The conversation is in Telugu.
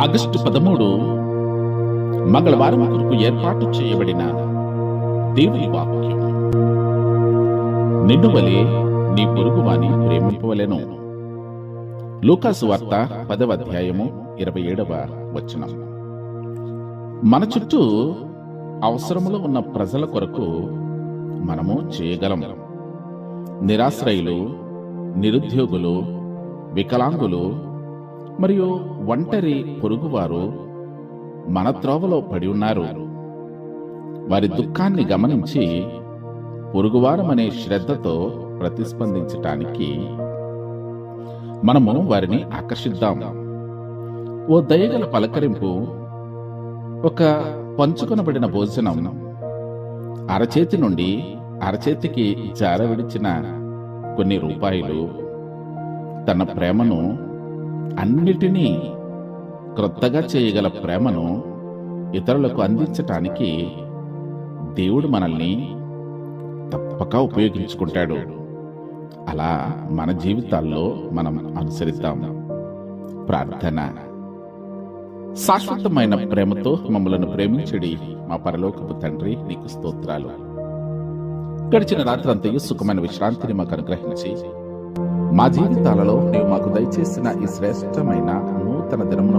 ఆగస్టు పదమూడు మంగళవారం కొరకు ఏర్పాటు చేయబడిన దేవుని వాక్యం. నిన్ను వలె నీ పొరుగువాని ప్రేమింపవలెను. లూకాసు వార్త పదవ అధ్యాయము ఇరవై ఏడవ వచనం. మన చుట్టూ అవసరములో ఉన్న ప్రజల కొరకు మనము చేయగలం. నిరాశ్రయులు నిరుద్యోగులు వికలాంగులు మరియు ఒంటరి పొరుగువారు మన త్రోవలో పడి ఉన్నారు. వారి దుఃఖాన్ని గమనించి పొరుగువారమనే శ్రద్ధతో ప్రతిస్పందించటానికి మనము వారిని ఆకర్షిద్దాం. ఓ దయగల పలకరింపు ఒక పంచుకొనబడిన భోజనం అరచేతి నుండి అరచేతికి జారవిడిచిన కొన్ని రూపాయలు తన ప్రేమను అన్నిటినీ క్రొత్తగా చేయగల ప్రేమను ఇతరులకు అందించటానికి దేవుడు మనల్ని తప్పక ఉపయోగించుకుంటాడు. అలా మన జీవితాల్లో మనం అనుసరిద్దాం. ప్రార్థన. శాశ్వతమైన ప్రేమతో మమ్మలను ప్రేమించడి మా పరలోకపు తండ్రి నీకు స్తోత్రాలు. గడిచిన రాత్రంతయు సుఖమైన విశ్రాంతిని మాకు అనుగ్రహించి మా జీవితాలలో నీవు మాకు దయచేసిన ఈ శ్రేష్టమైన నూతన దినమును